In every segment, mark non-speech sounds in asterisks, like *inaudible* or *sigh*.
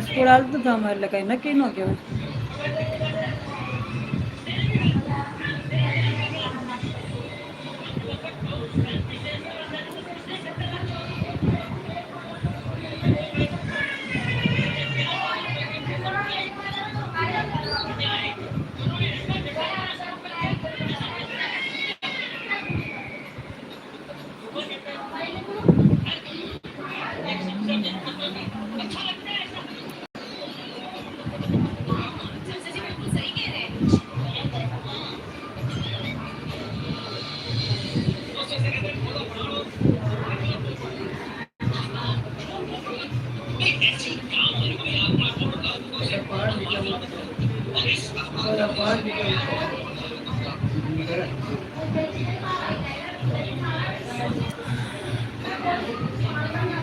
School હાલતું હતું એટલે કઈ નક્કી ન કેવાય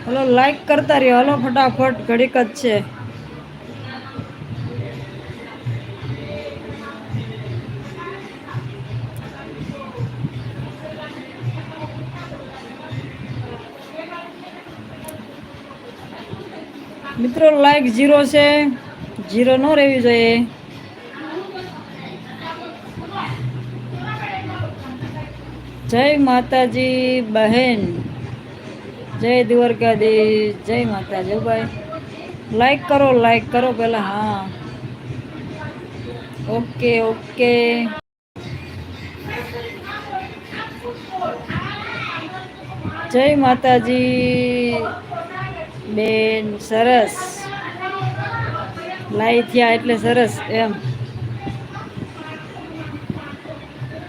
હલો લાઈક કરતા રહ્યો. હલો, ફટાફટ, ઘડીક જ છે. મિત્રો લાઈક જીરો છે. જીરો ન રહેવી જોઈએ. જય માતાજી બહેન. જય દ્વારકાધીશ. જય માતાજી. ભાઈ લાઈક કરો લાઈક કરો પેલા હા. Okay okay. જય માતાજી બેન, સરસ. લાઈ થયા એટલે સરસ, એમ.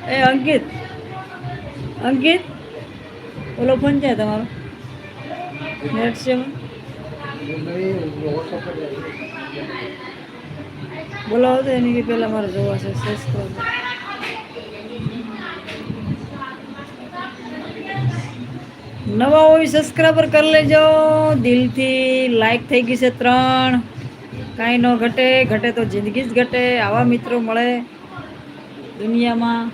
એ અંકિત અંકિત, ઓલો ફોન છે તમારો? નેટ છે બોલાવો તો એની કે પહેલાં મારે જોવા છે સબસ્ક્રાઈબ નવા હોય સબસ્ક્રાઈબર કરી લેજો. દિલથી લાઈક થઈ ગઈ છે ત્રણ. કાંઈ ન ઘટે ઘટે તો જિંદગી જ ઘટે. આવા મિત્રો મળે દુનિયામાં.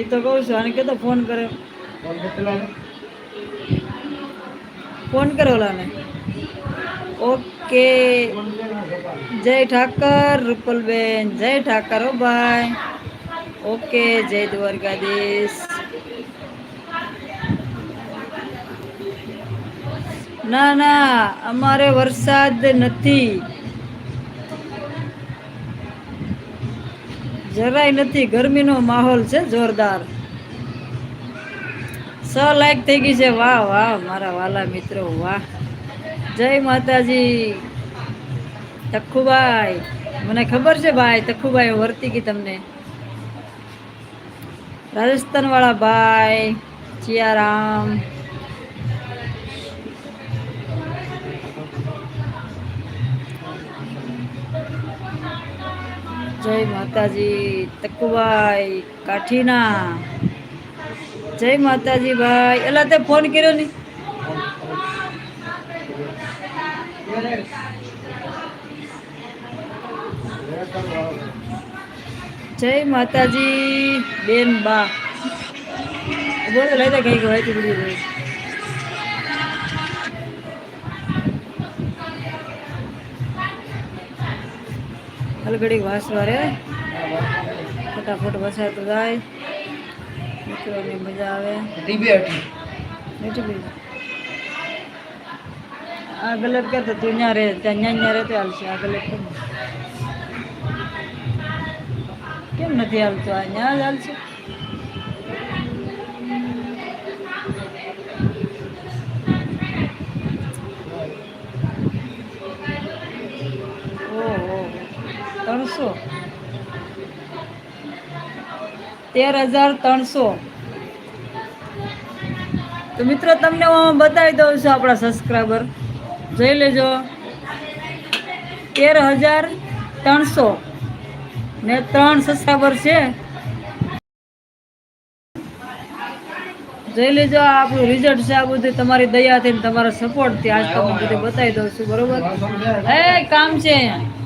એ તો કહું છું આને કેતો ફોન કરે. ફોન કરે ઓલાને. ઓકે. જય ઠાકર રૂપલબેન જય ઠાકર હો ભાઈ. ઓકે જય દ્વારકાધીશ. ના ના અમારે વરસાદ નથી. જરાય નથી. ગરમીનો માહોલ છે, જોરદાર. સ લાઈક થઈ ગઈ છે. વાહ વાહ, મારા વાલા મિત્રો, વાહ. જય માતાજી. તખુભાઈ. મને ખબર છે ભાઈ, તખુભાઈ વર્તી ગઈ તમને. રાજસ્થાન વાળા ભાઈ, ચિયારામ. જય માતાજી તકુભાઈ કાઠીના. જય માતાજી ભાઈ. એલા તે ફોન કર્યો ની જય માતાજી, બેન બા. બોલો લઈ દે કઈ ગવાય બધી રહી હાલ ઘડી વાસવા રે ફટાફટ વસાય તો જાય મિત્રોની મજા આવે. આ ગલત કરતો તું ત્યાં રહે, ત્યાં ત્યાં ત્યાં રહેતો હાલશે આ ગલત કેમ? નથી હાલતું? આ જ હાલશે ત્રણસો. તેર હજાર ત્રણસો. તો મિત્રો, તમને હું બતાવી દઉં છું આપણા સબસ્ક્રાઈબર જોઈ લેજો. તેર હજાર ત્રણસો. ને ત્રણ સબસ્ક્રાઈબર છે. જોઈ લેજો આપણું રિઝલ્ટ છે, આ બધું તમારી દયાથી તમારા સપોર્ટથી આજ તમને બધું બતાવી દઉં છું, બરોબર? એ કામ છે અહીંયા.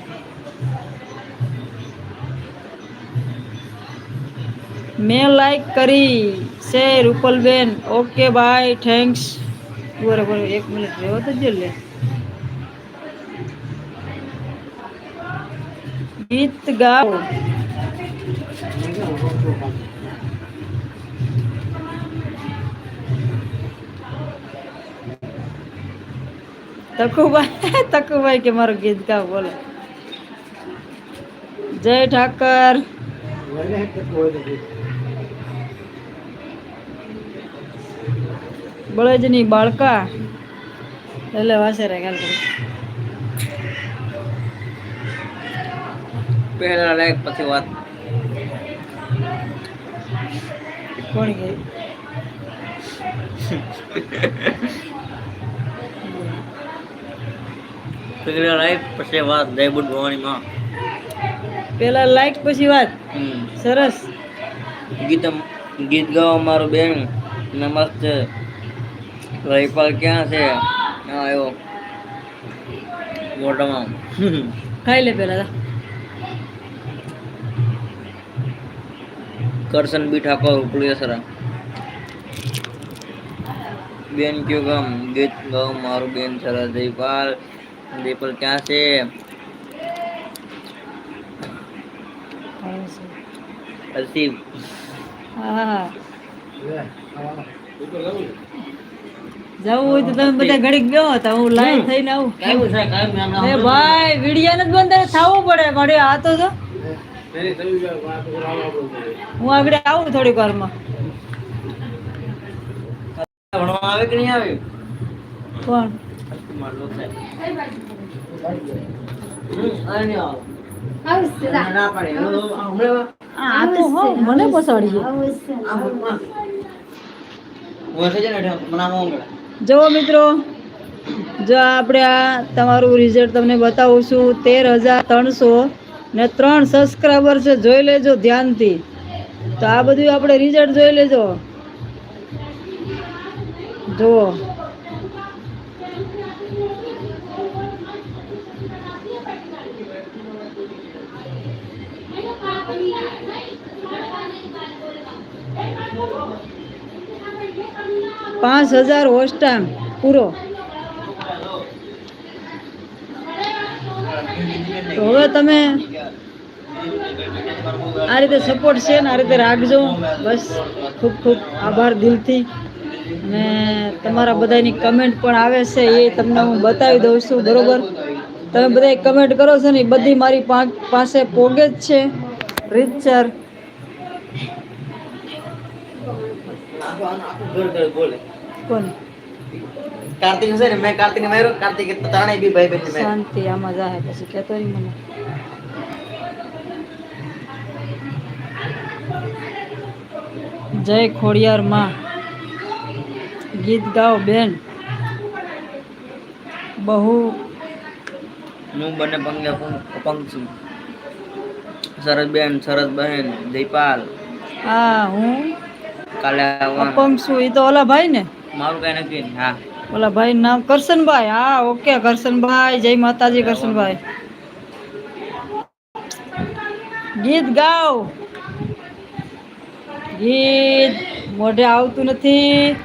મેં લાઈક કરી છે રૂપલબેન ઓકે બાય થેન્ક્સ બરોબર એક મિનિટ રહેવો તો જો લે ગીત ગાઓ તકુભાઈ તકુભાઈ કે મારું ગીત ગાઓ બોલો જય ઠાકર બળજની બાળકા એટલે વાસે રે ગાલ કરી પહેલા લાયક પછી વાત કોણ ગઈ પહેલા લાયક પછી વાત જય બુટ ભવાની માં પેલા લાઈક પછી વાત હમ. સરસ ગીત ગીત ગાવા મારું બેન નમસ્તે રહીપાલ ક્યાં છે? હા આવ્યો મોટામાં ખાઈ લે પેલા કરશન બી ઠાકોર સર બેન કયો ગામ? ગીત ગાવ મારું બેન સરસ જયપાલ. જયપાલ ક્યાં છે? હા હા જવું હોય તો તમે બધા ઘડીક ગયો હતા હું લાઈન થઈને આવું. એ ભાઈ વિડિયા નથી બંધ થવું પડે. મારે આ તો જો. હું આગળ આવું થોડીક વારમાં. ભણવા આવે કે નહીં આવે? કોણ? મને પસાડી ગયો હું છે ને મને આવે. જુઓ મિત્રો, જો આપણે આ તમારું રિઝલ્ટ તમને બતાવું છું, તેર હજાર ત્રણસો ને ત્રણ સબસ્ક્રાઈબર છે, જોઈ લેજો ધ્યાનથી. તો આ બધું આપણે રિઝલ્ટ જોઈ લેજો. જુઓ. પાંચ હજાર હોસ્ટ ટાઈમ પૂરો. તો હવે તમે આ રીતે સપોર્ટ છે ને આ રીતે રાખજો. બસ, ખૂબ ખૂબ આભાર દિલથી. અને તમારા બધાની કમેન્ટ પણ આવે છે, એ તમને હું બતાવી દઉં છું, બરોબર? તમે બધા કમેન્ટ કરો છો ને બધી મારી પાસે પોગે જ છે. ઘર બોલે. કોને કાર્તિક હશે ને મેં કાર્તિક માર્યો કાર્તિક ત્રણેય બી ભાઈ બહેન મેં શાંતિ આમાં જાય પછી કહેતો નહીં મને. જય ખોડિયાર માં. ગીત ગાઓ બેન. બહુ હું બંને પંગે અપંગ છું. સરસ બેન સરસ બહેન જયપાલ. હા હું કાલે અપંગ છું. એ તો ઓલા ભાઈ ને? મારું કઈ નક્કી હા. ઓલા ભાઈ નામ કરશનભાઈ, હા, ઓકે, કરશનભાઈ, જય માતાજી, કરશનભાઈ. ગીત ગાઓ. ગીત મોઢે આવતું નથી.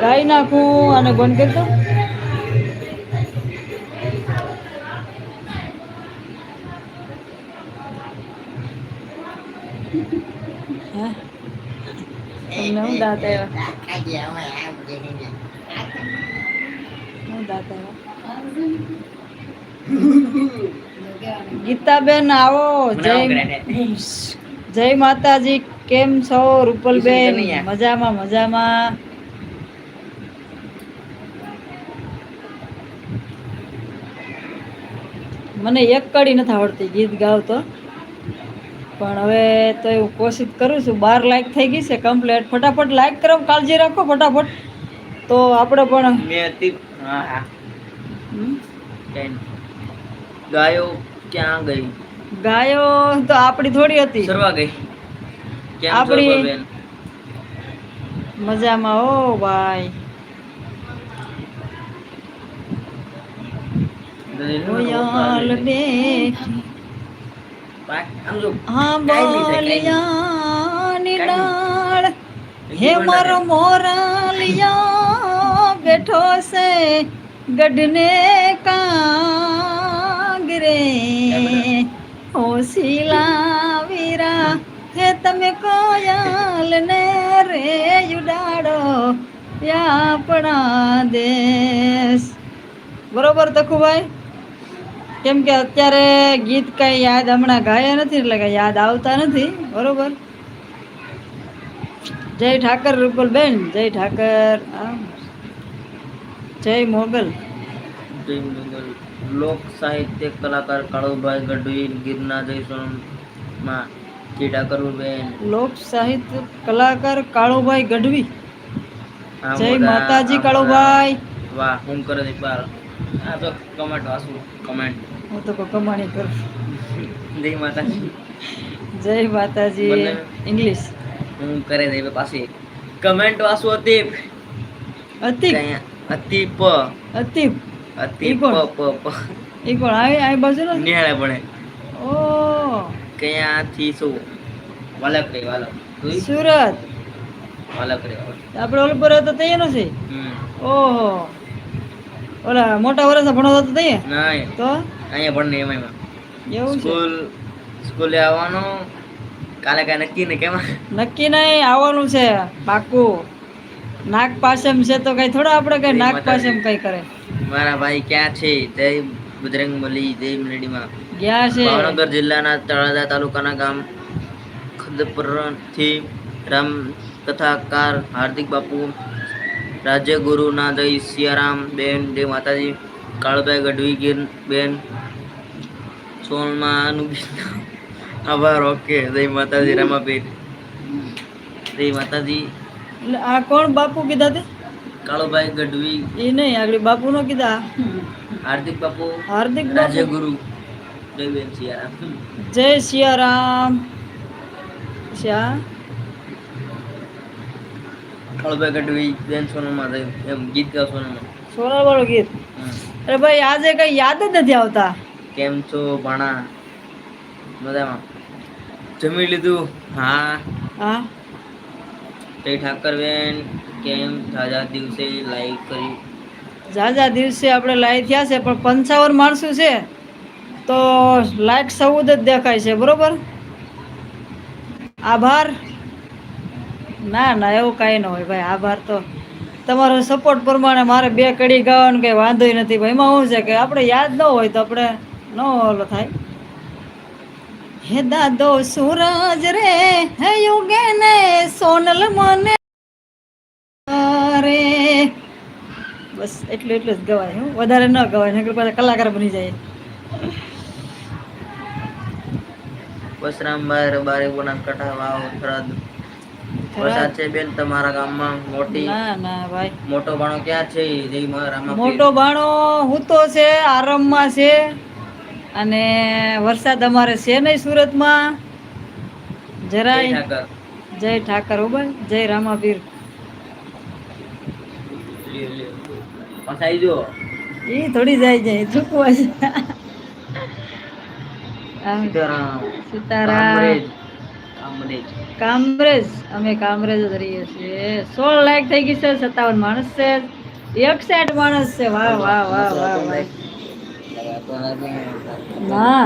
ગાઈ નાખું અને બંધ કરી દઉં હે? તમને હું દાંત આવ્યા ગીતાબેન આવો. જય જય માતાજી. કેમ છો રૂપલબેન? મજામાં મજામાં. મને એક કડી નથી આવડતી ગીત ગાવ તો પણ હવે તો એવું કોશિશ કરું છું. બાર લાઈક થઈ ગઈ છે કમ્પ્લેટ ફટાફટ લાઈક કરો કાળજી રાખો ફટાફટ. તો આપણે પણ. ગાયો ક્યાં ગઈ? ગાયો તો આપણી થોડી હતી. સરવા ગઈ. આપણી- મજામાં ઓ ભાઈ. કોયલ બેઠી હા. બોલિયાની ડાળ. હે મારો મોરાલિયા બેઠો છે ગઢને કાંગરે. હોશીલા વીરા હે તમે કોયલ ને રે યુડાડો આપણા દેશ. બરોબર તખુભાઈ? કેમ કે અત્યારે ગીત કઈ યાદ હમણાં ગાયા નથી એટલે કઈ યાદ આવતા નથી બરોબર? જય ઠાકર રૂપલબેન જય ઠાકર જય મોગલ. જય મંગલ. લોક સાહિત્ય કલાકાર કાળુભાઈ ગઢવી ગિરના જય માં ચીડા કરવું બેન લોક સાહિત્ય કલાકાર કાળુભાઈ ગઢવી. જય માતાજી કાળુભાઈ. વાહ હું કરે દીપાલ આ તો કમેન્ટ વાસુ કમેન્ટ હું તો કોઈ કમાણી કરું જય માતાજી. જય માતાજી. ઇંગ્લિશ હું કરે છે પાછી કમેન્ટ વાસુ અતિપ. અતિક અતિપ. ઈ કોણ? પ પ એ પણ આવી આવી બાજુ ને. નિહાળે ભણે ઓ. ક્યાંથી શું? વાલક. રે વાલક? સુરત વાલક. રે આપણે ઓલ પર હતો તૈયાર છે ઓહો. ઓલા મોટા વર્ષ ભણો હતો તૈયાર નહીં તો? અહીંયા ભણ નહીં એમાં. એવું સ્કૂલ સ્કૂલે આવવાનું. કાલે કાંઈ નક્કી નહીં કેમ? નક્કી નહીં આવવાનું છે પાકું નાગ પાસેમ છે તો કઈ થોડા આપણે કઈ નાગ પાસેમ કઈ કરે. મારા ભાઈ ક્યાં છે? તે બજરંગ મલી જય મેલડીમાં ગયા છે. ભાવનગર જિલ્લાના તળાજા તાલુકાના ગામ ખદપરથી રામ કથાકાર હાર્દિક બાપુ રાજ્યગુરુના જય સિયારામ બેન જય માતાજી કાળભાઈ ગઢવી ગીર બેન સોનમાં અનુગીત આભાર ઓકે. જય માતાજી રામાબેન જય માતાજી. એટલે આ કોણ બાપુ કીધા તે? કાળુભાઈ ગઢવી. એ નહીં આગળ બાપુ નો કીધા. હાર્દિક બાપુ. હાર્દિક બાપુ. રાજ્યગુરુ જય બેન સિયારામ. જય સિયારામ. શ્યા. કાળુભાઈ ગઢવી બેન સોનામાં એમ ગીત ગાવ સોનામાં. સોનાર વાળું ગીત અરે ભાઈ આજે કઈ યાદ જ નથી આવતા. કેમ છો ભાણા? મજામાં? જમી લીધું? હા. હા. તે ઠાકર બેન કેમ? જાજા દિવસે લાઈવ કરી. ઝાઝા દિવસે આપણે લાઈવ થયા છે પણ પંચાવન માણસો છે તો લાઈક સૌદ જ દેખાય છે બરોબર? આભાર. ના ના, એવું કાંઈ ન હોય ભાઈ, આભાર તો. તમારો સપોર્ટ પ્રમાણે મારે બે કડી ગાવાનું કંઈ વાંધો નથી ભાઈ. એમાં શું છે કે આપણે યાદ ન હોય તો આપણે ન ઓલો થાય. હે દાદો સૂરજ રે, હે યુગે ને સોનલ મને રે બસ, એટલું એટલું જ ગવાય, હું. વધારે ન ગવાય, નકર પાછા કલાકાર બની જાય. બસરામભાઈ રબારી બનાસકાંઠા વાવ થરાદ વરસાદ છે બેન તમારા ગામમાં? મોટી? ના ના ભાઈ. મોટો ભાણો ક્યાં છે? જય મા મોટો બાણો હૂતો છે આરામમાં છે. અને વરસાદ અમારે છે નહીં સુરતમાં. જરાય ઠાકર. જય ઠાકર હો જય લ્યો, લ્યો. જો એ થોડી જાય જાય ચૂકવા છે. સીતારામ. સીતારામ. કામરેજ કામરેજ કામરેજ અમે કામરેજ જ રહીએ છીએ સોળ લાખ થઈ ગઈ છે સત્તાવન માણસ છે એકસઠ માણસ છે વાહ વાહ વાહ વાહ વાહ ના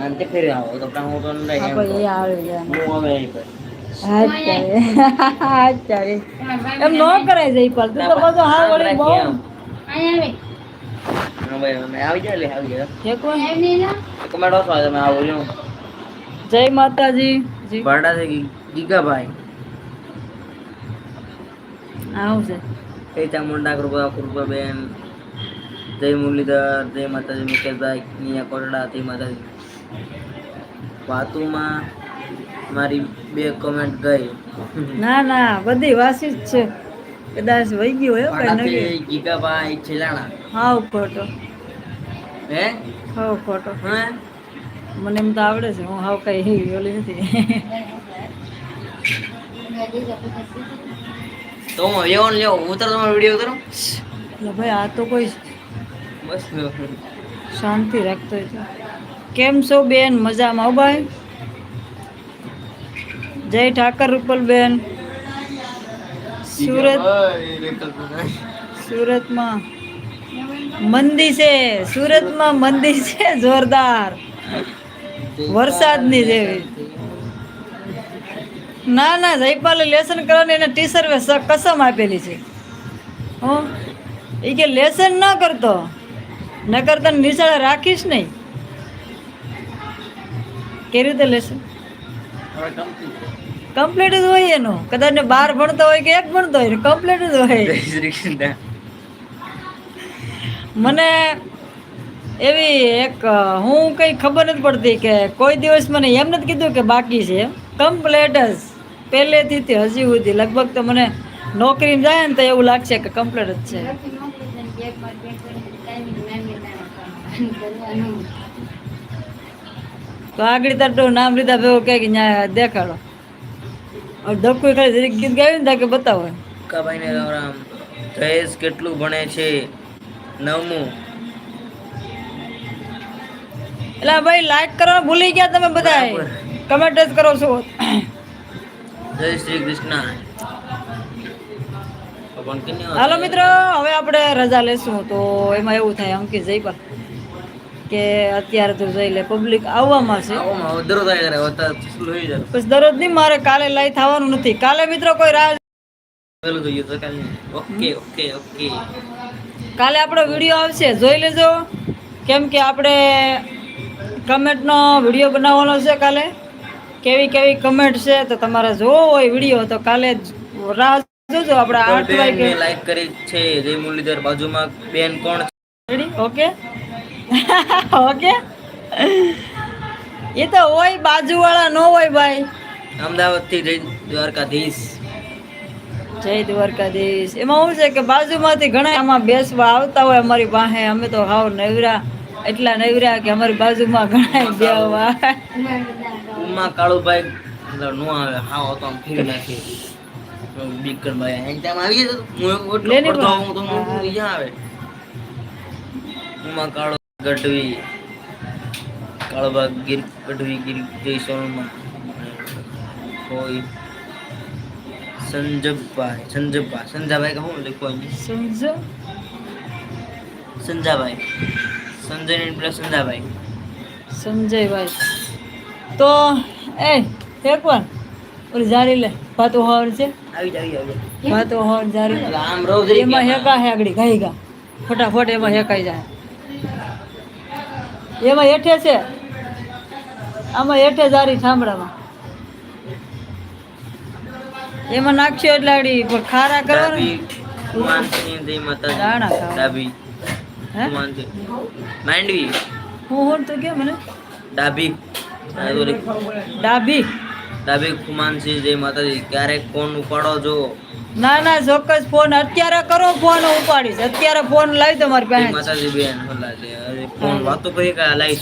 અંતે ફેરી આવો તો કામ તો નહીં આપણે એ આવી ગયા હું હવે અહીં પર. અચ્છા અચ્છા એ. એમ ન કરાય જઈ પાલ તું તો બધો હા વળી બહુ હા ભાઈ, અમે આવી જાય લે આવી જાય ઠેકો. કમેન્ટ ઓછો આવે તમે આવો રહ્યો જય માતાજી જી. ભાડા છે ગી- ગીગાભાઈ. આવશે જય ચામુંડા કૃપા કૃપાબેન જય મુરલીધર જય માતાજી મુકેશભાઈ નિયા કોટડા જય માતાજી. વાતુમાં મારી બે કમેન્ટ ગઈ. ના ના બધી વાસી જ છે. કદાચ વહી ગયું હોય કઈ નવી. ભાડાથી ગીગાભાઈ છેલાણા. હા ખોટો. હે? હાવ ખોટો. હે? મને એમ તો આવડે છે હું હાવ કઈ ઓલી નથી. તો હું લેવો લેવો ઉતર તમારો વીડિયો ઉતરો? એટલે ભાઈ આ તો કોઈ બસ શાંતિ રાખતો તો કેમ છો બેન? મજામાં ભાઈ? જય ઠાકર રૂપલ બેન. સુરત સુરતમાં મંદી છે સુરતમાં મંદી છે જોરદાર. વરસાદની જેવી. ના ના જયપાલે લેસન કરવાની એને ટીચર કસમ આપેલી છે. હું? એ કે લેસન ન કરતો. ન કરતા નિશાળે રાખીશ નહીં. કેવી રીતે લેસન? કમ્પ્લીટ જ હોય એનું. કદાચ ને બાર ભણતો હોય કે એક ભણતો હોય કમ્પ્લીટ જ હોય. મને એવી એક હું કંઈ ખબર નથી પડતી કે કોઈ દિવસ મને એમ નથી કીધું કે બાકી છે. કમ્પ્લેટ જ. પહેલેથી તે હજી સુધી. લગભગ તો મને નોકરી જાય ને તો એવું લાગશે કે કમ્પ્લેટ જ છે. તો આગળ તારું નામ લીધા ભેગું કહે કે દેખાડો. ધક્કું ખાલી જરીક ગીત ગાયું ને કે બતાવો. કાભાઈ ને રામ. જયેશ કેટલું ભણે છે? નવમું એટલે ભાઈ લાઈક કરવાનું ભૂલી ગયા તમે બધા કમેન્ટ જ કરો છો. જય શ્રી કૃષ્ણ. હાલો મિત્રો હવે આપણે રજા લેશું. તો એમાં એવું થાય અંકિત જયપાલ કે અત્યારે તો જઈ લે. પબ્લિક આવવામાં છે. પછી દરરોજ નહીં મારે કાલે લાઈ થવાનું નથી. કાલે મિત્રો કોઈ રાહ ઓકે ઓકે ઓકે. કાલે આપણો વીડિયો આવશે. જોઈ લેજો. કેમ કે આપણે કમેન્ટનો વીડિયો બનાવવાનો છે કાલે? કેવી કેવી કમેન્ટ છે તો તમારે જોવો હોય વીડિયો તો કાલે જ રાહ જોજો આપણે આઠ વાગે. લાઈક કરી છે જય મુરલીધર બાજુમાં બેન કોણ છે? રેડી ઓકે ઓકે એ તો હોય બાજુવાળા નો હોય ભાઈ. અમદાવાદથી જય દ્વારકાધીશ. જય દ્વારકાધીશ. એમાં શું છે કે બાજુમાંથી ઘણા આમાં બેસવા આવતા હોય અમારી પાસે. અમે તો હાવ નવરા. એટલા નવરા કે અમારી બાજુમાં ઘણા બેવા ઉમા કાળુભાઈ ભાઈ નો આવે હા તો આમ ફેરી નાખી બીકરભાઈ અહીં ત્યાં આવી જાય હું એટલો પડતો હું તો હું અહીંયા આવે. ઉમા કાળો ગઢવી કાળોબા ગીર ગઢવી ગીર જય સોનમાં કોઈ સંજયભાઈ સંજયભાઈ સંજાભાઈ કહું લખવાનું સંજ સંજાભાઈ સંજય સંજયભાઈ. તો એ ફેંકવાન ઓલી જારી લે ભાતો હોર છે? આવી જાય આવી ભાતો હોર જારી આમ એમાં. હેકા હેગડી ગાઈ ગા ફટાફટ એમાં હેકાઈ જાય. એમાં હેઠે છે. આમાં હેઠે જારી ઠામડામાં એમાં નાખ્યો એટલે આગળી ખારા કરવાના? દાણા ખાવા. માંડવી. હું હું તો કે મને? ડાબી ડાબી ડાબી કુમાનસિંહ જય માતાજી ક્યારેક ફોન ઉપાડો જો ના ના ચોક્કસ ફોન. અત્યારે કરો ફોન ઉપાડીશ. અત્યારે ફોન લાવી તમારી પાસે. માતાજી બેન ફોન વાતો કરી કે લાવી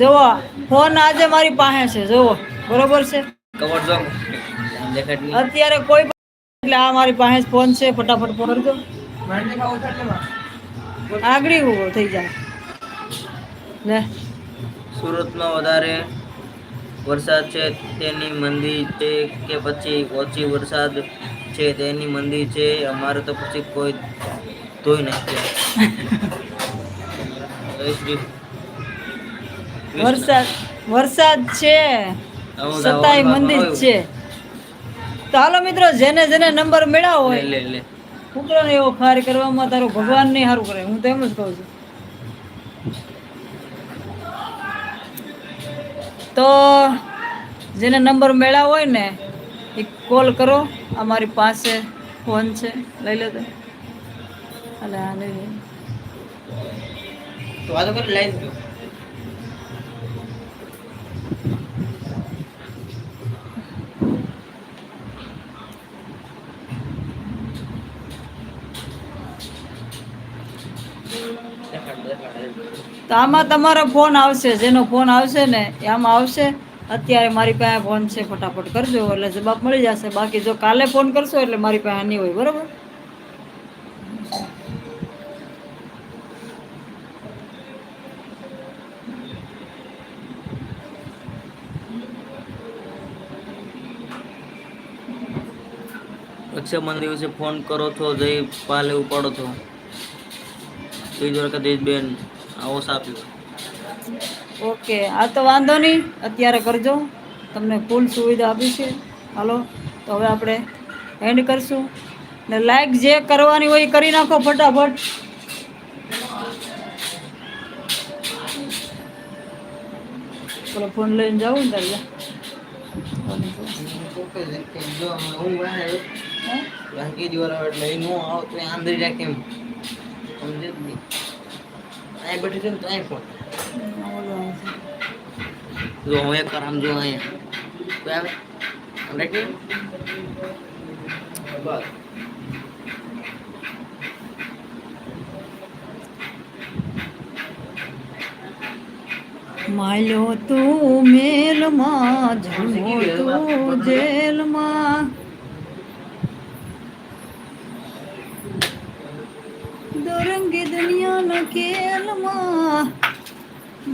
જોવો જુઓ ફોન આજે મારી પાસે છે. જુઓ બરોબર છે? કવર જો. અત્યારે કોઈ પણ એટલે આ મારી પાસે ફોન છે. ફટાફટ ફોન કરજો આગળી ઊભો થઈ જાય ને સુરતમાં વધારે વરસાદ છે તેની મંદી છે કે પછી ઓછી વરસાદ છે તેની મંદી છે અમારે તો પછી કોઈ ધોઈ નથી. વરસાદ વરસાદ છે. સત્તાય સતાય મંદિર છે. તો હાલો મિત્રો જેને જેને નંબર મેળવ્યો હોય. લે એવો ખાર કરવામાં તારો ભગવાન નહીં સારું કરે. હું તો એમ જ કહું છું. તો જેને નંબર મેળા હોય ને, એ કોલ કરો. અમારી પાસે ફોન છે. લઈ લેતો અને હા લઈ લો તો વાતો કરી લાઈન તો આમાં તમારો ફોન આવશે, જેનો ફોન આવશે ને એ આમાં આવશે. અત્યારે મારી પાસે ફોન છે, ફટાફટ કરજો, એટલે જવાબ મળી જશે. બાકી જો કાલે ફોન કરશો એટલે મારી પાસે નહીં હોય, બરોબર? રક્ષાબંધન દિવસે ફોન કરો છો, જય પાલે ઉપાડો છો. જય દ્વારકાધીશ બેન. આવો સાપ્યો ઓકે આ તો વાંધો નહીં. અત્યારે કરજો. તમને ફૂલ સુવિધા આપી છે. હાલો તો હવે આપણે એન્ડ કરશું. ને લાઈક જે કરવાની હોય એ કરી નાખો ફટાફટ. પેલો ફોન લઈને જાઉં ને તારે. જા. હે? વાંકી દ્વારા એટલે એ નો આવો તો એ આંધળી રાખે એમ. સમજે જ નહીં? અહીં બેઠી છે ને તો અહીં ફોન ઓલો આવે છે. જો હું એક વાર આમ જો અહીંયા કોઈ આવે આમ રાખી બસ માલ્યો તું મેલમાં જમો તું જેલમાં દુનિયાના ખેલમાં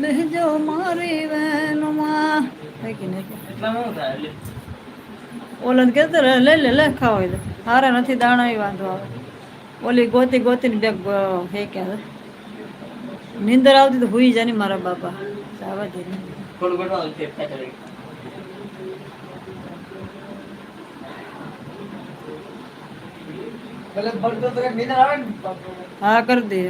બહેજો મારી વહેનમાં હે કે નહીં? એટલામાં શું થાય એટલે ઓલાને કહેતો રહે, લે લે લે ખાવ હોય તો હારા નથી દાણા ય વાંધો આવે ઓલી ગોતી ગોતીને બેગ હે ક્યાં નીંદર આવતી તો હુઈ જાની મારા બાપા આવા દે થોડું ઘણું છે ખાતર હા કરી દે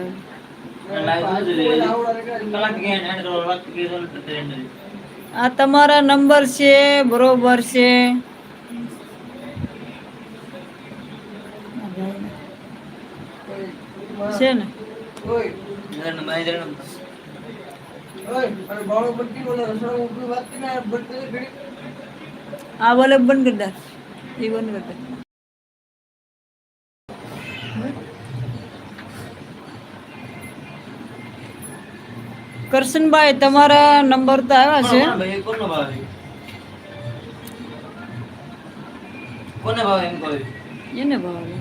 આ તમારા નંબર છે, બરોબર છે. છે ને? હા બોલે બંધ કરી દે એ બંધ કરી દે. કરશનભાઈ તમારા નંબર તો આવ્યા છે. ભાઈ કોને ભાવે એમ કહ્યું એને ભાવે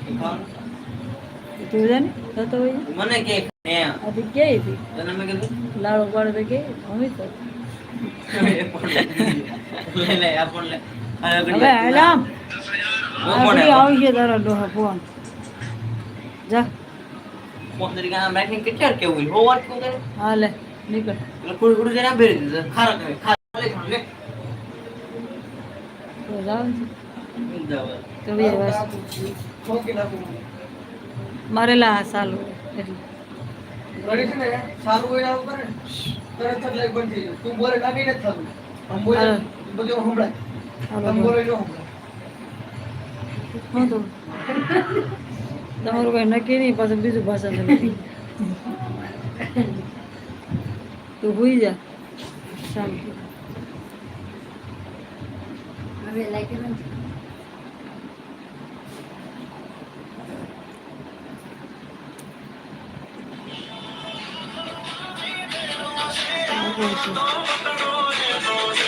તું જાને થતો હોય મને કે હે આ હતી? તને મેં કીધું? લાડો પાડો તો કે અમે તો. લે લે આ લે હવે ઘડી હાલામ હું કોને આગળ આવી છે તારો ડોહા ફોન. જા. ફોન તરીકે આમ રાખીને કેટલાર કેવું હોય? હા લે. કરે મારે બોલો. હું તમારું કઈ નક્કી નહીં પાછું બીજું ભાષા નક્કી તું હુઈ જા શાંતિ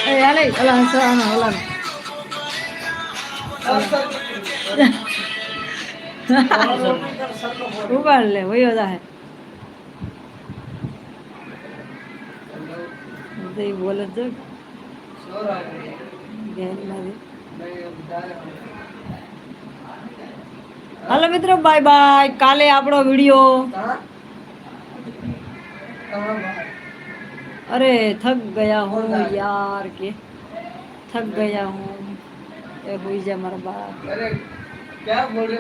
એ હાલે ઓલા હસવાનો ઓલા ઉગાડ લે વયો જાહે તો ઈ બોલે તો એ બોલે તો હાલો મિત્રો બાય બાય કાલે આપણો વીડિયો અરે થક ગયા હું યાર કે. થક ગયા હું. એ હોઈ જાય મારા બા બોલ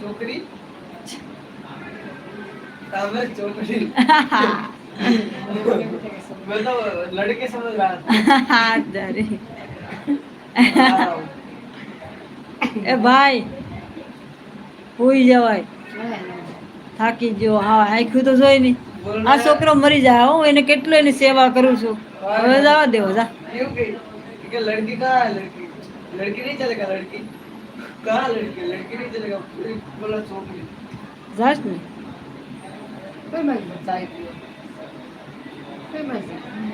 છોકરી? नहीं आ रहा चोकरी तामर चोकरी *laughs* मैं तो लड़के समझ रहा તારી था એ ભાઈ હુઈ જવાય થાકી ગયો હા આખું તો જોઈ નહીં बोल આ છોકરો મરી જાય હું એને કેટલો એની સેવા કરું છું હવે જવા દેવો જા क्यों कि कि लड़की कहाँ है लड़की लड़की नहीं चलेगा लड़की कहाँ लड़की लड़की नहीं चलेगा पूरी बोला चौकड़ी જાશ ને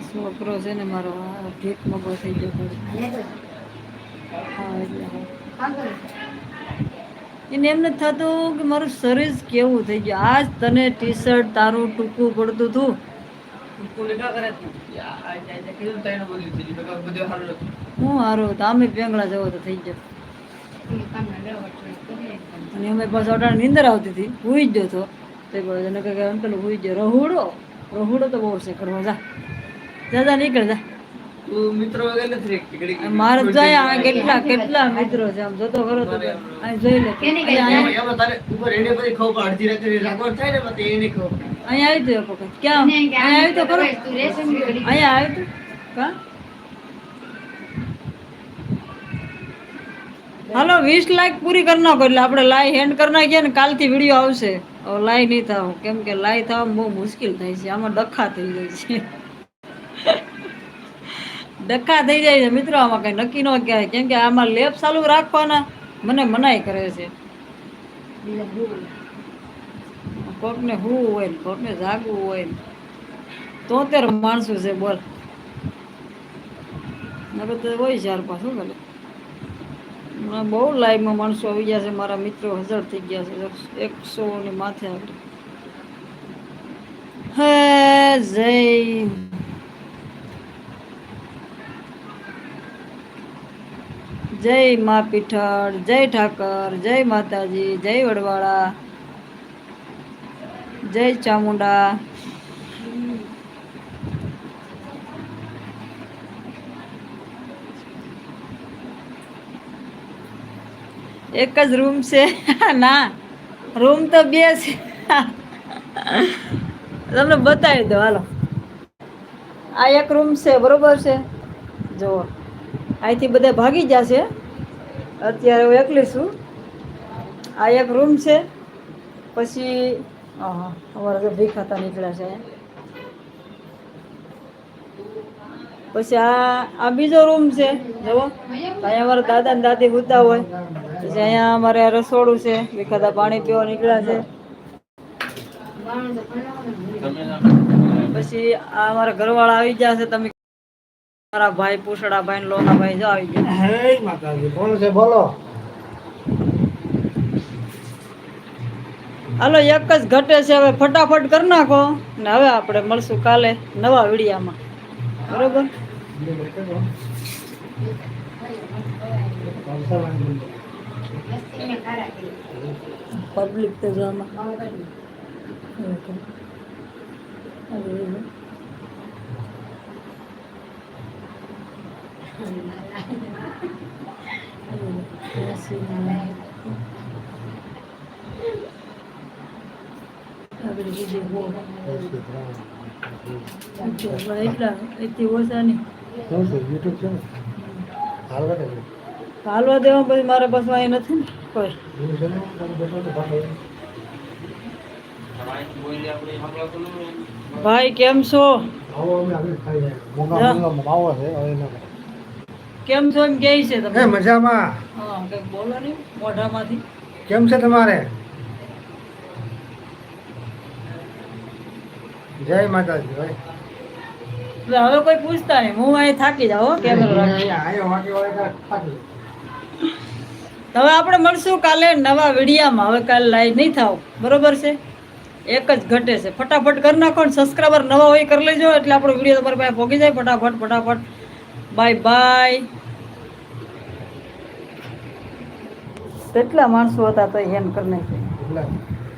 છોકરો છે ને મારો ભીત મગો થઈ ગયો હા એને એમ નથી થતું કે મારું શરીર કેવું થઈ ગયું આજ તને ટી શર્ટ તારું ટૂંકું પડતું હતું હું સારું તો અમે પેંગળા જવો તો થઈ ગયો અને અમે પાછો અટાણે નીંદર આવતી હતી ભૂઈ જ ગયો હતો તો ગોળદાનો કે પેલું હોય જો રહોડો રહોડો તો બહુ છે કડવો જા. જા જા નીકળ જા. મિત્રો મારે જાય કેટલા કેટલા મિત્રો છે આમ જોતો ખરો તો જોઈ લે. અહીંયા આવી. તું એક વખત. ક્યાં? અહીંયા આવી તો ખરો. અહીંયા આવી તું. કા? હાલો વીસ લાખ પૂરી કરી નાખો એટલે આપણે લાઈ હેન્ડ કરના નાખીએ ને કાલથી વીડિયો આવશે. લાઈ નહીં થાવ. કેમ કે લાઈ થવામાં બહુ મુશ્કેલ થાય છે. આમાં ડખા થઈ જાય છે. ડખા થઈ જાય છે મિત્રો, આમાં કઈ નક્કી ન કહેવાય. કેમ કે આમાં લેપ ચાલુ રાખવાના મને મનાઈ કરે છે. કોકને હું હોય ને, કોકને જાગવું હોય ને. તોતેર માણસો છે બોલ. હવે તો હોય ચાર પાંચ, શું કરે? હમણાં બહુ લાઈવમાં માણસો આવી ગયા છે, મારા મિત્રો હજાર થઈ ગયા છે એકસો ને માથે આપણે હે જય જય મા પીઠળ, જય ઠાકર, જય માતાજી, જય વડવાળા, જય ચામુંડા. એક જ રૂમ છે. *laughs* ના રૂમ તો બે છે. *laughs* તમને બતાવી દો હાલો. આ એક રૂમ છે, બરોબર છે? જુઓ. અહીંથી બધા ભાગી જશે. અત્યારે હું એકલી છું. આ એક રૂમ છે. પછી અમારા તો ભીખાતા નીકળ્યા છે. પછી આ આ બીજો રૂમ છે. જુઓ. અહીંયા અમારા દાદા ને દાદી હુતા હોય. પછી અહીંયા અમારે રસોડું છે વિખાતા પાણી પીવા નીકળ્યા છે. પછી આ અમારા ઘરવાળા આવી ગયા છે તમે મારા ભાઈ પૂછડા ભાઈ ને લોના ભાઈ જો આવી ગયા. હે માતાજી કોણ છે? બોલો. હાલો એક જ ઘટે છે હવે ફટાફટ કરી નાખો ને હવે આપણે મળશું કાલે નવા વિડીયામાં. બરોબર? પબ્લિક તો જો આમાં એવું કરે. હવે એવું. આગળ બીજી બહુ. એટલા એટલી ઓછા નહીં યુટ્યુબ છે હાલવા હાલવા દેવા પછી મારા પાસે અહીં નથી ને કોઈ. ભાઈ કેમ છો? કેમ છો એમ કે છે તમે મજામાં. બોલો ને મોઢામાંથી. કેમ છે તમારે? જય માતાજી ભાઈ. હવે કોઈ પૂછતા નહીં. હું અહીં થાકી જાઉં કેમેરો રાખી અહીંયા અહીંયા વાંકી વાળા ખાતું તો હવે આપણે મળશું કાલે નવા વિડીયામાં. હવે કાલે લાઈવ નહીં થાવ. બરોબર છે? એક જ ઘટે છે. ફટાફટ કરી નાખો ને સબસ્ક્રાઈબર નવા હોય કરી લેજો. એટલે આપણો વીડિયો તમારી પાસે પહોંચી જાય. ફટાફટ ફટાફટ. બાય બાય કેટલા માણસો હતા તો એમ કરી નાખ્યું?